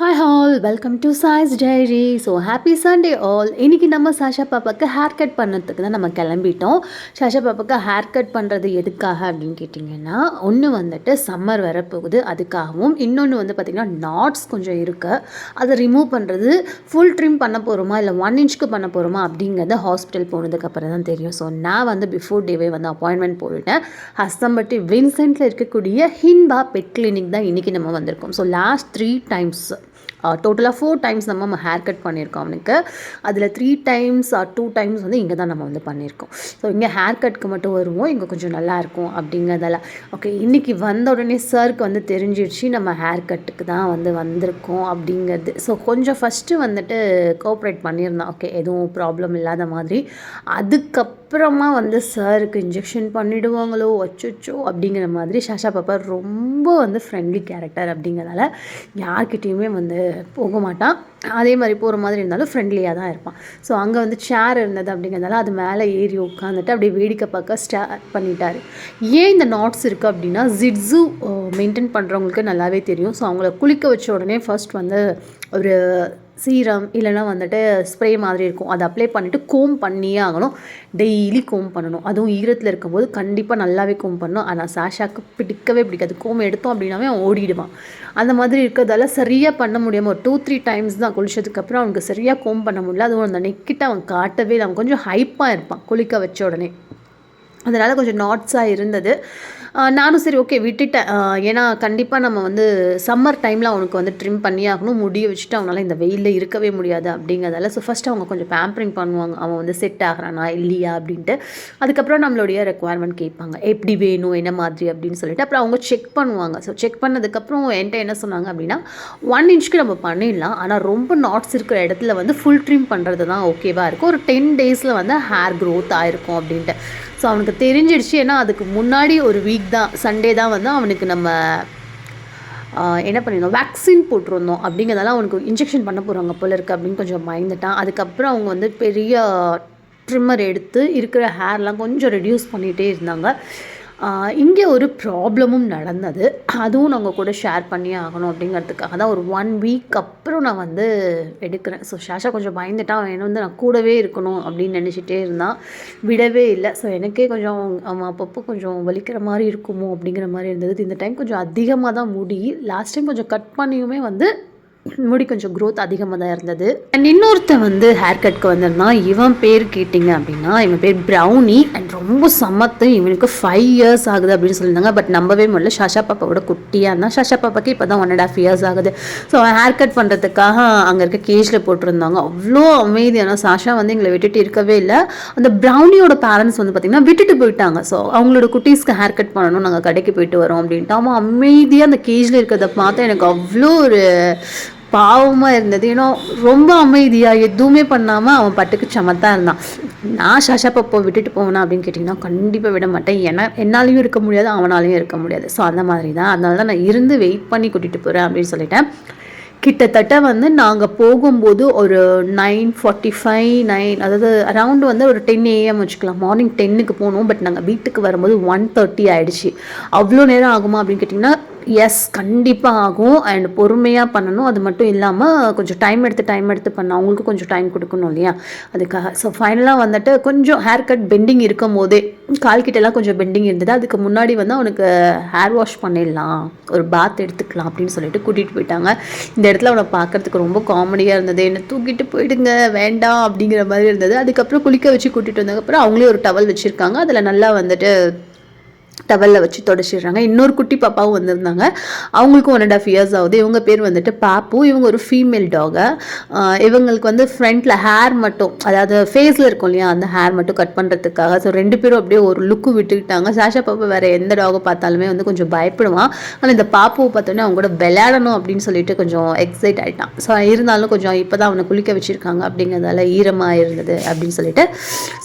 Hi all welcome to Sai's diary so happy Sunday all இன்றைக்கி நம்ம சாஷா பாப்பாவுக்கு hair cut பண்ணுறதுக்கு தான் நம்ம கிளம்பிட்டோம். சாஷா பாப்பாவுக்கு ஹேர் கட் பண்ணுறது எதுக்காக அப்படின்னு கேட்டிங்கன்னா ஒன்று வந்துட்டு சம்மர் வரப்போகுது அதுக்காகவும் இன்னொன்று வந்து பார்த்திங்கன்னா நாட்ஸ் கொஞ்சம் இருக்குது அதை ரிமூவ் பண்ணுறது ஃபுல் ட்ரிம் பண்ண போகிறோமா இல்லை ஒன் இன்ச்சுக்கு பண்ண போகிறோமா அப்படிங்கிறது ஹாஸ்பிட்டல் போனதுக்கப்புறம் தான் தெரியும். ஸோ நான் வந்து பிஃபோர் டேவே வந்து அப்பாயின்மெண்ட் போட்டுட்டேன். ஹஸ்தம்பட்டி வின்சென்ட்டில் இருக்கக்கூடிய ஹின்பா பெட் கிளினிக் தான் இன்றைக்கி நம்ம வந்திருக்கோம். ஸோ லாஸ்ட் த்ரீ டைம்ஸ் டோட்டலாக ஃபோர் டைம்ஸ் நம்ம நம்ம ஹேர் கட் பண்ணியிருக்கோம் அவனுக்கு. அதில் three times or two times வந்து இங்கே தான் நம்ம வந்து பண்ணியிருக்கோம். ஸோ இங்கே ஹேர் கட்க்கு மட்டும் வருவோம். இங்கே கொஞ்சம் நல்லாயிருக்கும் அப்படிங்கிறதால. ஓகே இன்றைக்கி வந்த உடனே சருக்கு வந்து தெரிஞ்சிடுச்சு நம்ம ஹேர் கட்டுக்கு தான் வந்து வந்திருக்கோம் அப்படிங்கிறது. ஸோ கொஞ்சம் ஃபஸ்ட்டு வந்துட்டு கோஆப்ரேட் பண்ணியிருந்தான் ஓகே எதுவும் ப்ராப்ளம் இல்லாத மாதிரி. அதுக்கப்புறம் அப்புறமா வந்து சாருக்கு இன்ஜெக்ஷன் பண்ணிடுவாங்களோ அச்சோ அப்படிங்கிற மாதிரி ஷாஷா பாப்பா ரொம்ப வந்து ஃப்ரெண்ட்லி கேரக்டர் அப்படிங்கிறதால யார்கிட்டேயுமே வந்து போக மாட்டான் அதே மாதிரி போகிற மாதிரி இருந்தாலும் ஃப்ரெண்ட்லியாக தான் இருப்பான் ஸோ அங்கே வந்து சேர் இருந்தது அப்படிங்கிறதால அது மேலே ஏறி உட்காந்துட்டு அப்படியே வேடிக்கை பார்க்க ஸ்டார்ட் பண்ணிட்டாரு. ஏன் இந்த நாட்ஸ் இருக்குது அப்படின்னா ஜிட்ஸு மெயின்டைன் பண்ணுறவங்களுக்கு நல்லாவே தெரியும். ஸோ அவங்கள குளிக்க வச்ச உடனே ஃபர்ஸ்ட் வந்து ஒரு சீரம் இல்லைனா வந்துட்டு ஸ்ப்ரே மாதிரி இருக்கும். அதை அப்ளை பண்ணிவிட்டு கோம் பண்ணியே ஆகணும். டெய்லி கோம் பண்ணணும். அதுவும் ஈரத்தில் இருக்கும்போது கண்டிப்பாக நல்லாவே கோம் பண்ணணும். ஆனால் சாஷாக்கு பிடிக்கவே பிடிக்காது. கோம் எடுத்தோம் அப்படின்னாவே அவன் ஓடிடுவான். அந்த மாதிரி இருக்கிறதால சரியாக பண்ண முடியாமல் ஒரு டூ த்ரீ டைம்ஸ் தான் குளிச்சதுக்கப்புறம் அவனுக்கு சரியாக கோம் பண்ண முடியல. அதுவும் அந்த நெக்கிட்ட அவன் காட்டவே இல்லை. அவன் கொஞ்சம் ஹைப்பாக இருப்பான். குளிக்க வச்ச உடனே. அதனால் கொஞ்சம் நாட்ஸாக இருந்தது. நானும் சரி ஓகே விட்டுட்டேன். ஏன்னா கண்டிப்பாக நம்ம வந்து சம்மர் டைமில் அவனுக்கு வந்து ட்ரிம் பண்ணி ஆகணும் முடிய வச்சுட்டு அவனால் இந்த வெயிலில் இருக்கவே முடியாது அப்படிங்கிறதால ஸோ ஃபஸ்ட்டு அவங்க கொஞ்சம் பேம்பரிங் பண்ணுவாங்க. அவன் வந்து செட் ஆகிறானா இல்லையா அப்படின்ட்டு. அதுக்கப்புறம் நம்மளுடைய ரெக்குவயர்மெண்ட் கேட்பாங்க. எப்படி வேணும் என்ன மாதிரி அப்படின்னு சொல்லிட்டு. அப்புறம் அவங்க செக் பண்ணுவாங்க. ஸோ செக் பண்ணதுக்கப்புறம் என்கிட்ட என்ன சொன்னாங்க அப்படின்னா ஒன் இன்ச்சுக்கு நம்ம பண்ணிடலாம். ஆனால் ரொம்ப நாட்ஸ் இருக்கிற இடத்துல வந்து ஃபுல் ட்ரிம் பண்ணுறது தான் ஓகேவாக இருக்கும். ஒரு டென் டேஸில் வந்து ஹேர் க்ரோத் ஆகிருக்கும் அப்படின்ட்டு. ஸோ அவனுக்கு தெரிஞ்சிடுச்சு. ஏன்னா அதுக்கு முன்னாடி ஒரு வீக் தான் சண்டே தான் வந்து அவனுக்கு நம்ம என்ன பண்ணியிருந்தோம் வேக்சின் போட்டிருந்தோம். அப்படிங்கிறதால அவனுக்கு இன்ஜெக்ஷன் பண்ண போகிறாங்க போல இருக்குது அப்படின்னு கொஞ்சம் பயந்துட்டான். அதுக்கப்புறம் அவங்க வந்து பெரிய ட்ரிம்மர் எடுத்து இருக்கிற ஹேர்லாம் கொஞ்சம் ரெடியூஸ் பண்ணிகிட்டே இருந்தாங்க. இங்கே ஒரு ப்ராப்ளமும் நடந்தது. அதுவும் நாங்கள் கூட ஷேர் பண்ணி ஆகணும் அப்படிங்கிறதுக்காக தான் ஒரு ஒன் வீக் அப்புறம் நான் வந்து எடுக்கிறேன். ஸோ ஷாஷா கொஞ்சம் பயந்துட்டான் அவன் வந்து நான் கூடவே இருக்கணும் அப்படின்னு நினச்சிட்டே இருந்தான். விடவே இல்லை. ஸோ எனக்கே கொஞ்சம் அவன் அப்பப்போ கொஞ்சம் வலிக்கிற மாதிரி இருக்குமோ அப்படிங்கிற மாதிரி இருந்தது. இந்த டைம் கொஞ்சம் அதிகமாக தான் முடி லாஸ்ட் டைம் கொஞ்சம் கட் பண்ணியுமே வந்து முடி கொஞ்சம் க்ரோத் அதிகமாக தான் இருந்தது. அண்ட் இன்னொருத்தன் வந்து ஹேர் கட்க்கு வந்திருந்தான் இவன் பேர் கேட்டிங்க அப்படின்னா இவன் பேர் ப்ரௌனி அண்ட் ரொம்ப சமத்து இவனுக்கு ஃபைவ் இயர்ஸ் ஆகுது அப்படின்னு சொல்லியிருந்தாங்க. பட் நம்பவே முடியல. ஷாஷா பாப்பாவோட குட்டியாக இருந்தால் ஷாஷா பாப்பாக்கு இப்போ தான் ஒன் அண்ட் ஆஃப் இயர்ஸ் ஆகுது. ஸோ அவன் ஹேர் கட் பண்ணுறதுக்காக அங்கே இருக்க கேஜில் போட்டிருந்தாங்க. அவ்வளோ அமைதியான சாஷா வந்து எங்களை விட்டுட்டு இருக்கவே இல்லை. அந்த ப்ரௌனியோட பேரண்ட்ஸ் வந்து பார்த்திங்கன்னா விட்டுட்டு போயிட்டாங்க. ஸோ அவங்களோட குட்டீஸ்க்கு ஹேர் கட் பண்ணணும் நாங்கள் கடைக்கு போயிட்டு வரோம் அப்படின்ட்டு. அவன் அமைதியாக அந்த கேஜில் இருக்கிறத பார்த்தா எனக்கு அவ்வளோ ஒரு பாவமாக இருந்தது. ஏன்னா ரொம்ப அமைதியாக எதுவுமே பண்ணாமல் அவன் பட்டுக்கு சமத்தான் இருந்தான். நான் ஷாஷா பப்போ விட்டுட்டு போவேனா அப்படின்னு கேட்டிங்கன்னா கண்டிப்பாக விட மாட்டேன். ஏன்னா என்னாலையும் இருக்க முடியாது அவனாலையும் இருக்க முடியாது. ஸோ அந்த மாதிரி தான் அதனால தான் நான் இருந்து வெயிட் பண்ணி கூட்டிகிட்டு போகிறேன் அப்படின்னு சொல்லிட்டேன். கிட்டத்தட்ட வந்து நாங்கள் போகும்போது ஒரு நைன் ஃபார்ட்டி ஃபைவ் நைன் அதாவது அரவுண்டு வந்து ஒரு டென் ஏஎம் வச்சுக்கலாம். மார்னிங் டென்னுக்கு போனோம். பட் நாங்கள் வீட்டுக்கு வரும்போது ஒன் தேர்ட்டி ஆகிடுச்சு அவ்வளோ நேரம் ஆகுமா அப்படின்னு கேட்டிங்கன்னா எஸ் கண்டிப்பாக ஆகும். அண்ட் பொறுமையாக பண்ணணும். அது மட்டும் இல்லாமல் கொஞ்சம் டைம் எடுத்து டைம் எடுத்து பண்ண அவங்களுக்கு கொஞ்சம் டைம் கொடுக்கணும் இல்லையா? அதுக்காக ஸோ ஃபைனலாக வந்துட்டு கொஞ்சம் ஹேர் கட் பெண்டிங் இருக்கும் போதே கால் கிட்டலாம் கொஞ்சம் பெண்டிங் இருந்தது. அதுக்கு முன்னாடி வந்து அவனுக்கு ஹேர் வாஷ் பண்ணிடலாம். ஒரு பாத் எடுத்துக்கலாம் அப்படின்னு சொல்லிட்டு கூட்டிகிட்டு போயிட்டாங்க. இந்த இடத்துல அவனை பார்க்குறதுக்கு ரொம்ப காமெடியாக இருந்தது. என்னை தூக்கிட்டு போயிடுங்க. வேண்டாம். அப்படிங்கிற மாதிரி இருந்தது. அதுக்கப்புறம் குளிக்க வச்சு கூட்டிகிட்டு வந்ததுக்கப்புறம் அவங்களே ஒரு டவல் வச்சுருக்காங்க. அதில் நல்லா வந்துட்டு டவலில் வச்சு தொடச்சிடுறாங்க. இன்னொரு குட்டி பாப்பாவும் வந்திருந்தாங்க. அவங்களுக்கும் ஒன் அண்ட் ஆஃப் இயர்ஸ் ஆகுது. இவங்க பேர் வந்துட்டு பாப்பு. இவங்க ஒரு ஃபீமேல் டாகை இவங்களுக்கு வந்து ஃப்ரண்ட்டில் ஹேர் மட்டும் அதாவது ஃபேஸில் இருக்கும் இல்லையா அந்த ஹேர் மட்டும் கட் பண்ணுறதுக்காக ஸோ ரெண்டு பேரும் அப்படியே ஒரு லுக்கு விட்டுக்கிட்டாங்க. சாஷா பாப்பா வேறு எந்த டாகை பார்த்தாலுமே வந்து கொஞ்சம் பயப்படுவான் ஆனால் இந்த பாப்புவை பார்த்தோன்னே அவங்க கூட விளையாடணும் அப்படின்னு சொல்லிட்டு கொஞ்சம் எக்ஸைட் ஆகிட்டான் ஸோ இருந்தாலும் கொஞ்சம் இப்போ தான் அவனை குளிக்க வச்சுருக்காங்க அப்படிங்கிறதால ஈரமாக இருந்தது அப்படின்னு சொல்லிட்டு.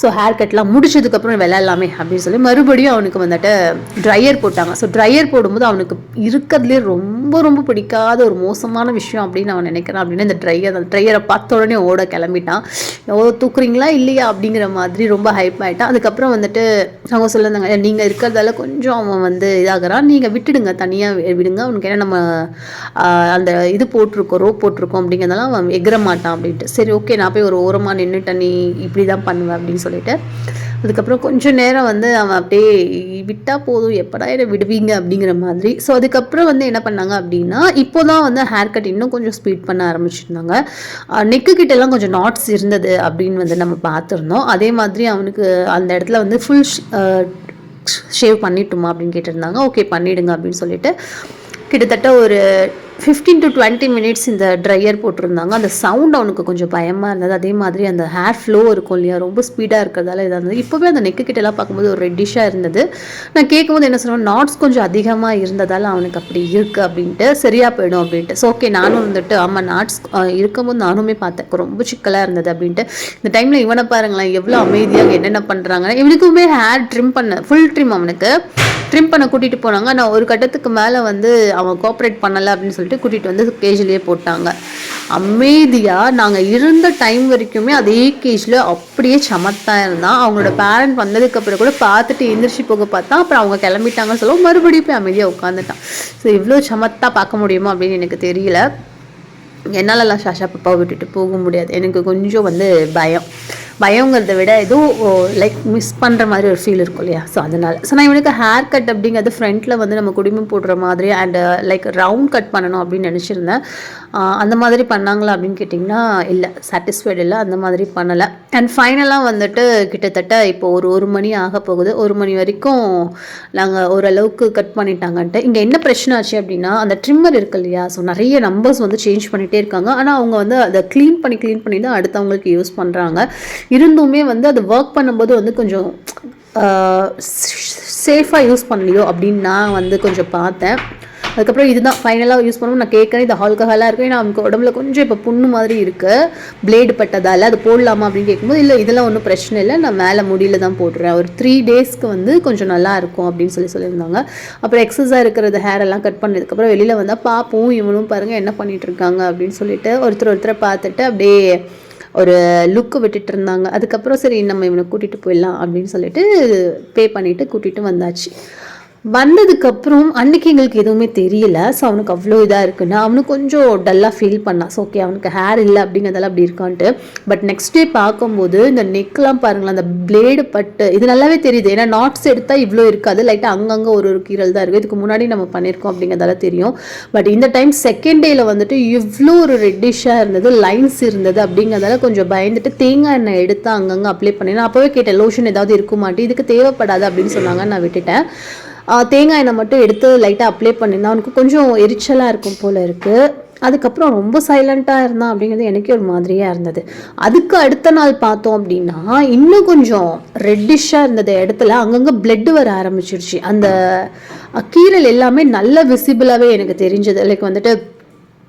ஸோ ஹேர் கட்லாம் முடிச்சதுக்கப்புறம் விளையாடலாமே அப்படின்னு சொல்லி மறுபடியும் அவனுக்கு வந்துட்டு ட்ரையர் போட்டாங்க. ஸோ ட்ரையர் போடும்போது அவனுக்கு இருக்கிறதுலே ரொம்ப ரொம்ப பிடிக்காத ஒரு மோசமான விஷயம் அப்படின்னு அவன் நினைக்கிறான் அப்படின்னா இந்த ட்ரையர் அந்த ட்ரையரை பார்த்த உடனே ஓட கிளம்பிட்டான். ஓ தூக்குறீங்களா இல்லையா? அப்படிங்கிற மாதிரி ரொம்ப ஹைப் ஆகிட்டான் அதுக்கப்புறம் வந்துட்டு அவங்க சொல்லியிருந்தாங்க நீங்கள் இருக்கிறதால கொஞ்சம் அவன் வந்து இதாகிறான். நீங்கள் விட்டுடுங்க தனியாக விடுங்க. அவனுக்கு ஏன்னா நம்ம அந்த இது போட்டிருக்கோம் ரோப் போட்டிருக்கோம் அப்படிங்கிறதெல்லாம் அவன் எகிற மாட்டான் அப்படின்ட்டு. சரி ஓகே நான் போய் ஒரு ஓரமாக நின்றுட்டேன் நீ இப்படி தான் பண்ணுவேன் அப்படின்னு சொல்லிட்டு. அதுக்கப்புறம் கொஞ்சம் நேரம் வந்து அவன் அப்படியே விட்டால் போதும் எப்படா என்னை விடுவீங்க அப்படிங்கிற மாதிரி. ஸோ அதுக்கப்புறம் வந்து என்ன பண்ணாங்க அப்படின்னா இப்போ தான் வந்து ஹேர் கட் இன்னும் கொஞ்சம் ஸ்பீட் பண்ண ஆரம்பிச்சிருந்தாங்க. நெக்கு கிட்டலாம் கொஞ்சம் நாட்ஸ் இருந்தது அப்படின்னு வந்து நம்ம பார்த்துருந்தோம். அதே மாதிரி அவனுக்கு அந்த இடத்துல வந்து ஃபுல் ஷேவ் பண்ணிட்டுமா அப்படின்னு கேட்டிருந்தாங்க. ஓகே பண்ணிடுங்க அப்படின்னு சொல்லிட்டு கிட்டத்தட்ட ஒரு ஃபிஃப்டீன் டு டுவெண்ட்டி மினிட்ஸ் இந்த ட்ரையர் போட்டிருந்தாங்க. அந்த சவுண்ட் அவனுக்கு கொஞ்சம் பயமாக இருந்தது. அதே மாதிரி அந்த ஹேர் ஃப்ளோ இருக்கும் இல்லையா? ரொம்ப ஸ்பீடாக இருக்கிறதால இதாக இருந்தது. இப்போவே அந்த நெக்கு கிட்டலாம் பார்க்கும்போது ஒரு ரெட்டிஷாக இருந்தது. நான் கேட்கும்போது என்ன சொன்னேன் நாட்ஸ் கொஞ்சம் அதிகமாக இருந்ததால் அவனுக்கு அப்படி இருக்குது அப்படின்ட்டு. சரியாக போயிடும் அப்படின்ட்டு. ஸோ ஓகே நானும் வந்துட்டு ஆமாம் நாட்ஸ் இருக்கும்போது நானுமே பார்த்தேன். ரொம்ப சிக்கலாக இருந்தது அப்படின்ட்டு. இந்த டைமில் இவனை பாருங்களேன் எவ்வளோ அமைதியாக என்னென்ன பண்ணுறாங்க இவனுக்குமே ஹேர் ட்ரிம் பண்ண ஃபுல் ட்ரிம் அவனுக்கு. ட்ரிம் பண்ண கூட்டிகிட்டு போனாங்க. நான் ஒரு கட்டத்துக்கு மேலே வந்து அவன் கோஆப்ரேட் பண்ணலை அப்படின்னு சொல்லிட்டு கூட்டிகிட்டு வந்து கேஜ்லேயே போட்டாங்க. அமைதியாக நாங்கள் இருந்த டைம் வரைக்குமே அதே கேஜில் அப்படியே சமத்தா இருந்தான் அவங்களோட பேரண்ட் வந்ததுக்கு அப்புறம் கூட பார்த்துட்டு எந்திரிச்சு போக பார்த்தா அப்புறம் அவங்க கிளம்பிட்டாங்கன்னு சொல்லுவோம் மறுபடியும் போய் அமைதியாக உட்காந்துட்டான் ஸோ இவ்வளோ சமத்தா பார்க்க முடியுமா அப்படின்னு எனக்கு தெரியல. என்னாலலாம் சாஷா பாப்பாவை விட்டுட்டு போக முடியாது. எனக்கு கொஞ்சம் வந்து பயம். பயங்கிறத விட ஏதோ லைக் மிஸ் பண்ணுற மாதிரி ஒரு ஃபீல் இருக்கும் இல்லையா? ஸோ அதனால் ஸோ நான் இவனுக்கு ஹேர் கட் அப்படிங்கிறது ஃப்ரண்ட்டில் வந்து நம்ம குடிமை போடுற மாதிரி அண்ட் லைக் ரவுண்ட் கட் பண்ணணும் அப்படின்னு நினச்சிருந்தேன். அந்த மாதிரி பண்ணாங்களா அப்படின்னு கேட்டிங்கன்னா இல்லை சாட்டிஸ்ஃபைடு இல்லை அந்த மாதிரி பண்ணலை. அண்ட் ஃபைனலாக வந்துட்டு கிட்டத்தட்ட இப்போ ஒரு ஒரு மணி ஆக போகுது. ஒரு மணி வரைக்கும் நாங்கள் ஓரளவுக்கு கட் பண்ணிட்டாங்கன்ட்டு. இங்கே என்ன பிரச்சனை ஆச்சு அப்படின்னா அந்த ட்ரிம்மர் இருக்கு இல்லையா? ஸோ நிறைய நம்பர்ஸ் வந்து சேஞ்ச் பண்ணிகிட்டே இருக்காங்க. ஆனால் அவங்க வந்து அதை க்ளீன் பண்ணி க்ளீன் பண்ணி தான் அடுத்தவங்களுக்கு யூஸ் பண்ணுறாங்க இருந்துமே வந்து அது ஒர்க் பண்ணும்போது வந்து கொஞ்சம் சேஃபாக யூஸ் பண்ணலையோ அப்படின்னு நான் வந்து கொஞ்சம் பார்த்தேன். அதுக்கப்புறம் இதுதான் ஃபைனலாக யூஸ் பண்ணுவோம் நான் கேட்குறேன் இது ஆல்கஹாலாக இருக்கு? ஏன்னா அவங்க உடம்புல கொஞ்சம் இப்போ புண்ணு மாதிரி இருக்குது பிளேடு பட்டதால் அது போடலாமா? அப்படின்னு கேட்கும்போது இல்லை இதெல்லாம் ஒன்றும் பிரச்சனை இல்லை. நான் மேலே முடியல தான் போட்டுறேன் ஒரு த்ரீ டேஸ்க்கு வந்து கொஞ்சம் நல்லா இருக்கும் அப்படின்னு சொல்லி சொல்லியிருந்தாங்க. அப்புறம் எக்ஸஸாக இருக்கிறது ஹேர் எல்லாம் கட் பண்ணதுக்கப்புறம் வெளியில் வந்தால் பார்ப்போம் இவனும் பாருங்கள் என்ன பண்ணிகிட்ருக்காங்க அப்படின்னு சொல்லிட்டு ஒருத்தர் ஒருத்தரை பார்த்துட்டு அப்படியே ஒரு லுக்கு விட்டுட்டு இருந்தாங்க அதுக்கப்புறம் சரி நம்ம இவனை கூட்டிகிட்டு போயிடலாம் அப்படின்னு சொல்லிட்டு பே பண்ணிவிட்டு கூட்டிகிட்டு வந்தாச்சு. வந்ததுக்கப்புறம் அன்னைக்கு எங்களுக்கு எதுவுமே தெரியல. ஸோ அவனுக்கு அவ்வளோ இதாக இருக்குன்னா அவனுக்கு கொஞ்சம் டல்லாக ஃபீல் பண்ணான். ஸோ ஓகே அவனுக்கு ஹேர் இல்லை அப்படிங்கிறதெல்லாம் அப்படி இருக்கான்ட்டு. பட் நெக்ஸ்ட் டே பார்க்கும்போது இந்த நெக்லாம் பாருங்களேன் அந்த பிளேடு பட்டு இது நல்லாவே தெரியுது. ஏன்னா நாட்ஸ் எடுத்தால் இவ்வளோ இருக்காது. லைட்டாக அங்கங்கே ஒரு ஒரு கீரல் தான் இருக்குது இதுக்கு முன்னாடி நம்ம பண்ணியிருக்கோம் அப்படிங்கிறதால தெரியும். பட் இந்த டைம் செகண்ட் டேயில் வந்துட்டு இவ்வளோ ஒரு ரெட்டிஷாக இருந்தது லைன்ஸ் இருந்தது அப்படிங்கிறதால கொஞ்சம் பயந்துட்டு தேங்காய் எண்ணெய் எடுத்து அங்கங்கே அப்ளை பண்ணி நான் அப்போவே கேட்டேன் லோஷன் ஏதாவது இருக்குமாட்டி இதுக்கு தேவைப்படாது? அப்படின்னு சொன்னாங்க நான் விட்டுட்டேன். தேங்காய் எண்ணெய் மட்டும் எடுத்து லைட்டாக அப்ளை பண்ணியிருந்தா அவனுக்கு கொஞ்சம் எரிச்சலாக இருக்கும் போல் இருக்குது அதுக்கப்புறம் ரொம்ப சைலண்ட்டாக இருந்தான் அப்படிங்கிறது எனக்கே ஒரு மாதிரியாக இருந்தது. அதுக்கு அடுத்த நாள் பார்த்தோம் அப்படின்னா இன்னும் கொஞ்சம் ரெட்டிஷாக இருந்தது இடத்துல. அங்கங்கே பிளட் வர ஆரம்பிச்சிருச்சு. அந்த கீரல் எல்லாமே நல்ல விசிபிளாகவே எனக்கு தெரிஞ்சது. லைக் வந்துட்டு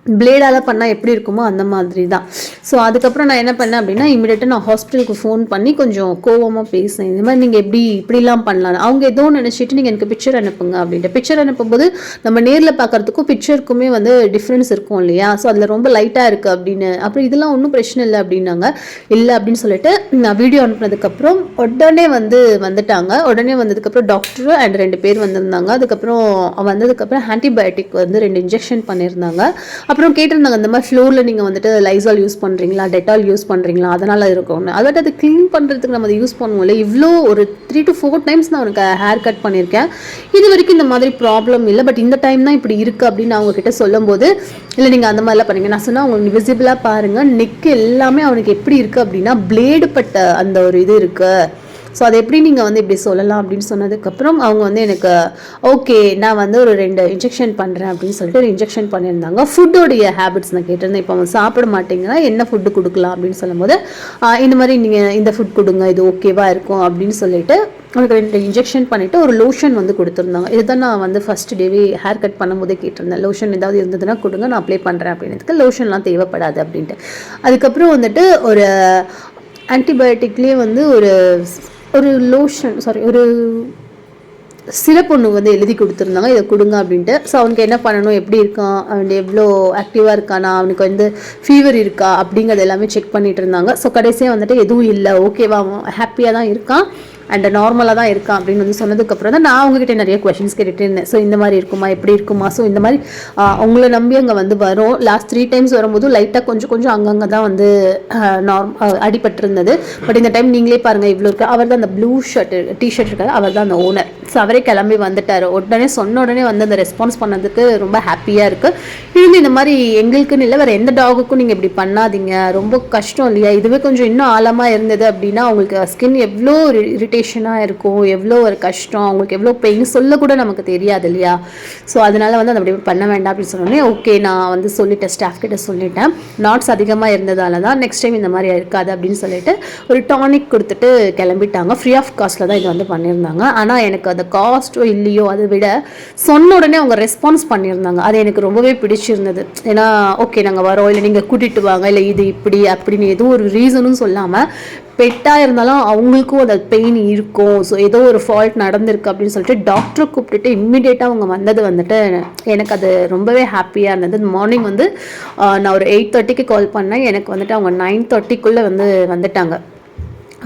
பிளேடால் பண்ணால் எப்படி இருக்குமோ அந்த மாதிரி தான் ஸோ அதுக்கப்புறம் நான் என்ன பண்ணேன் அப்படின்னா இமீடியட்டாக நான் ஹாஸ்பிட்டலுக்கு ஃபோன் பண்ணி கொஞ்சம் கோவமாக பேசினேன். இந்த மாதிரி நீங்கள் எப்படி இப்படிலாம் பண்ணலாம்? அவங்க ஏதோ நினச்சிட்டு நீங்கள் எனக்கு பிக்சர் அனுப்புங்க அப்படின்ட்டு. பிக்சர் அனுப்பும்போது நம்ம நேரில் பார்க்கறதுக்கும் பிக்சருக்குமே வந்து டிஃப்ரென்ஸ் இருக்கும் இல்லையா? ஸோ அதில் ரொம்ப லைட்டாக இருக்குது அப்படின்னு. அப்புறம் இதெல்லாம் ஒன்றும் பிரச்சனை இல்லை அப்படின்னாங்க. இல்லை அப்படின்னு சொல்லிட்டு நான் வீடியோ அனுப்புனதுக்கப்புறம் உடனே வந்து வந்துட்டாங்க. உடனே வந்ததுக்கப்புறம் டாக்டர் அண்ட் ரெண்டு பேர் வந்திருந்தாங்க. அதுக்கப்புறம் வந்ததுக்கப்புறம் ஆன்டிபயோட்டிக் வந்து ரெண்டு இன்ஜெக்ஷன் பண்ணியிருந்தாங்க. அப்புறம் கேட்டிருந்தாங்க இந்த மாதிரி ஃப்ளோரில் நீங்கள் வந்துட்டு லைசால் யூஸ் பண்ணுறீங்களா டெட்டால் யூஸ் பண்ணுறீங்களா அதனால் இருக்கும்னு. அதாவது அது க்ளீன் பண்ணுறதுக்கு நம்ம அதை யூஸ் பண்ணுவோம்ல. இவ்வளோ ஒரு த்ரீ டு ஃபோர் டைம்ஸ் நான் அவனுக்கு ஹேர் கட் பண்ணியிருக்கேன். இது வரைக்கும் இந்த மாதிரி ப்ராப்ளம் இல்லை பட் இந்த டைம் தான் இப்படி இருக்குது அப்படின்னு அவங்கக்கிட்ட சொல்லும்போது இல்லை நீங்கள் அந்த மாதிரிலாம் பண்ணுங்க. நான் சொன்னால் அவங்க விசிபிளாக பாருங்கள் நெக் எல்லாமே அவனுக்கு எப்படி இருக்குது அப்படின்னா பிளேடு பட்ட அந்த ஒரு இது இருக்குது ஸோ அதை எப்படி நீங்கள் வந்து இப்படி சொல்லலாம் அப்படின்னு சொன்னதுக்கப்புறம் அவங்க வந்து எனக்கு ஓகே நான் வந்து ஒரு ரெண்டு இன்ஜெக்ஷன் பண்ணுறேன் அப்படின்னு சொல்லிட்டு ஒரு இன்ஜெக்ஷன் பண்ணியிருந்தாங்க. ஃபுட்டோடைய ஹேபிட்ஸ் நான் கேட்டிருந்தேன். இப்போ அவன் சாப்பிட மாட்டேங்கிறா என்ன ஃபுட்டு கொடுக்கலாம் அப்படின்னு சொல்லும்போது இந்த மாதிரி நீங்கள் இந்த ஃபுட் கொடுங்க இது ஓகேவா இருக்கும் அப்படின்னு சொல்லிட்டு அவனுக்கு ரெண்டு இன்ஜெக்ஷன் பண்ணிவிட்டு ஒரு லோஷன் வந்து கொடுத்துருந்தாங்க. இதுதான் நான் வந்து ஃபர்ஸ்ட் டேவே ஹேர் கட் பண்ணும்போதே கேட்டிருந்தேன். லோஷன் ஏதாவது இருந்ததுன்னா கொடுங்க நான் அப்ளை பண்ணுறேன் அப்படின்றதுக்கு. லோஷன்லாம் தேவைப்படாது அப்படின்ட்டு. அதுக்கப்புறம் வந்துட்டு ஒரு ஆன்டிபயோட்டிக்லேயே வந்து ஒரு ஒரு லோஷன் சாரி ஒரு சிறப்பு ஒன்று வந்து எழுதி கொடுத்துருந்தாங்க. இதை கொடுங்க அப்படின்ட்டு. ஸோ அவனுக்கு என்ன பண்ணணும்? எப்படி இருக்கான்? அவன் எவ்வளோ ஆக்டிவாக இருக்கானா? அவனுக்கு வந்து ஃபீவர் இருக்கா? அப்படிங்கிறது எல்லாமே செக் பண்ணிட்டு இருந்தாங்க. ஸோ கடைசியாக வந்துட்டு எதுவும் இல்லை. ஓகேவா அவன் ஹாப்பியாக தான் இருக்கான். அண்ட் நார்மலாக தான் இருக்கான் அப்படின்னு வந்து சொன்னதுக்கப்புறம் தான் நான் அவங்ககிட்ட நிறைய கொஷின்ஸ் கேட்டுட்டு இருந்தேன். ஸோ இந்த மாதிரி இருக்குமா எப்படி இருக்குமா? ஸோ இந்த மாதிரி அவங்கள நம்பி அங்கே வந்து வரும். லாஸ்ட் த்ரீ டைம்ஸ் வரும்போது லைட்டாக கொஞ்சம் கொஞ்சம் அங்கங்கே தான் வந்து நார்ம் அடிபட்டிருந்தது. பட் இந்த டைம் நீங்களே பாருங்கள் இவ்வளோ இருக்கு. அவர் தான் அந்த ப்ளூ ஷர்ட் டிஷர்ட் இருக்காரு அவர் தான் அந்த ஓனர் ஸோ அவரே கிளம்பி வந்துட்டார். உடனே சொன்ன உடனே வந்து அந்த ரெஸ்பான்ஸ் பண்ணதுக்கு ரொம்ப ஹாப்பியாக இருக்குது இருந்து இந்த மாதிரி எங்களுக்குன்னு இல்லை வேறு எந்த டாகுக்கும் நீங்கள் இப்படி பண்ணாதீங்க. ரொம்ப கஷ்டம் இல்லையா? இதுவே கொஞ்சம் இன்னும் ஆழமாக இருந்தது அப்படின்னா அவங்களுக்கு ஸ்கின் எவ்வளோ இரிட்டேஷனாக இருக்கும். எவ்வளோ ஒரு கஷ்டம். அவங்களுக்கு எவ்வளோ பெயின் சொல்லக்கூட நமக்கு தெரியாது இல்லையா? ஸோ அதனால் வந்து அதை அப்படி பண்ண வேண்டாம் அப்படின்னு சொன்னோடனே ஓகே நான் வந்து சொல்லிட்டேன். ஸ்டாஃப் கிட்ட சொல்லிட்டேன். நாட்ஸ் அதிகமாக இருந்ததால தான் நெக்ஸ்ட் டைம் இந்த மாதிரி இருக்காது அப்படின்னு சொல்லிட்டு ஒரு டானிக் கொடுத்துட்டு கிளம்பிட்டாங்க. ஃப்ரீ ஆஃப் காஸ்ட்டில் தான் இது வந்து பண்ணியிருந்தாங்க. ஆனால் எனக்கு அந்த காஸ்ட்டோ இல்லையோ அதை விட சொன்ன உடனே அவங்க ரெஸ்பான்ஸ் பண்ணியிருந்தாங்க. அது எனக்கு ரொம்பவே பிடிச்சிருந்தது. ஏன்னா ஓகே நாங்கள் வரோம் இல்லை நீங்கள் கூட்டிகிட்டு வாங்க இல்லை இது இப்படி அப்படின்னு எதுவும் ஒரு ரீசனும் சொல்லாமல் பெட்டாக இருந்தாலும் அவங்களுக்கும் அந்த பெயின் இருக்கும். ஸோ ஏதோ ஒரு ஃபால்ட் நடந்திருக்கு அப்படின்னு சொல்லிட்டு டாக்டரை கூப்பிட்டுட்டு இம்மிடியேட்டாக அவங்க வந்தது வந்துட்டு எனக்கு அது ரொம்பவே ஹாப்பியாக இருந்தது. மார்னிங் வந்து நான் ஒரு எயிட் தேர்ட்டிக்கு கால் பண்ணேன். எனக்கு வந்துட்டு அவங்க நைன் தேர்ட்டிக்குள்ளே வந்து வந்துட்டாங்க.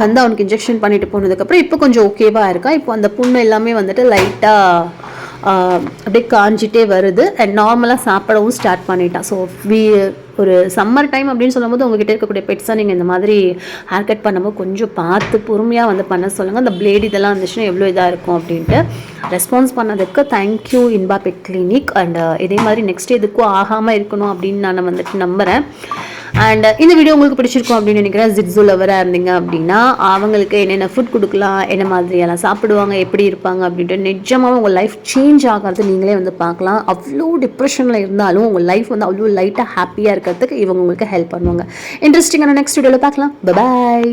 வந்து அவனுக்கு இன்ஜெக்ஷன் பண்ணிட்டு போனதுக்கப்புறம் இப்போ கொஞ்சம் ஓகேவாக இருக்கா? இப்போ அந்த புண்ணு எல்லாமே வந்துட்டு லைட்டாக அப்படியே காஞ்சிட்டே வருது. அண்ட் நார்மலாக சாப்பிடவும் ஸ்டார்ட் பண்ணிட்டான். ஸோ வி ஒரு சம்மர் டைம் அப்படின்னு சொல்லும்போது உங்ககிட்ட இருக்கக்கூடிய பெட்ஸாக நீங்கள் இந்த மாதிரி ஹேர் கட் பண்ணும்போது கொஞ்சம் பார்த்து பொறுமையாக வந்து பண்ண சொல்லுங்கள் அந்த பிளேட் இதெல்லாம் இருந்துச்சுன்னா எவ்வளோ இதாக இருக்கும் அப்படின்ட்டு ரெஸ்பான்ஸ் பண்ணதுக்கு thank you Inba pet clinic and இதே மாதிரி நெக்ஸ்ட் எதுக்கும் ஆகாமல் இருக்கணும் அப்படின்னு நான் வந்துட்டு நம்புகிறேன் அண்ட் uh, இந்த வீடியோ உங்களுக்கு பிடிச்சிருக்கும் அப்படின்னு நினைக்கிறேன். ஜிட்ஸு லவராக இருந்தீங்க அப்படின்னா அவங்களுக்கு என்னென்ன ஃபுட் கொடுக்கலாம் என்ன மாதிரியெல்லாம் சாப்பிடுவாங்க எப்படி இருப்பாங்க அப்படின்ட்டு நிஜமாக உங்கள் லைஃப் சேஞ்ச் ஆகிறது நீங்களே வந்து பார்க்கலாம். அவ்வளோ டிப்ரெஷனில் இருந்தாலும் உங்கள் லைஃப் வந்து அவ்வளோ லைட்டாக ஹாப்பியாக இருக்கிறதுக்கு இவங்க உங்களுக்கு ஹெல்ப் பண்ணுவாங்க. இன்ட்ரெஸ்டிங்கான நெக்ஸ்ட் வீடியோவில் பார்க்கலாம். பாய்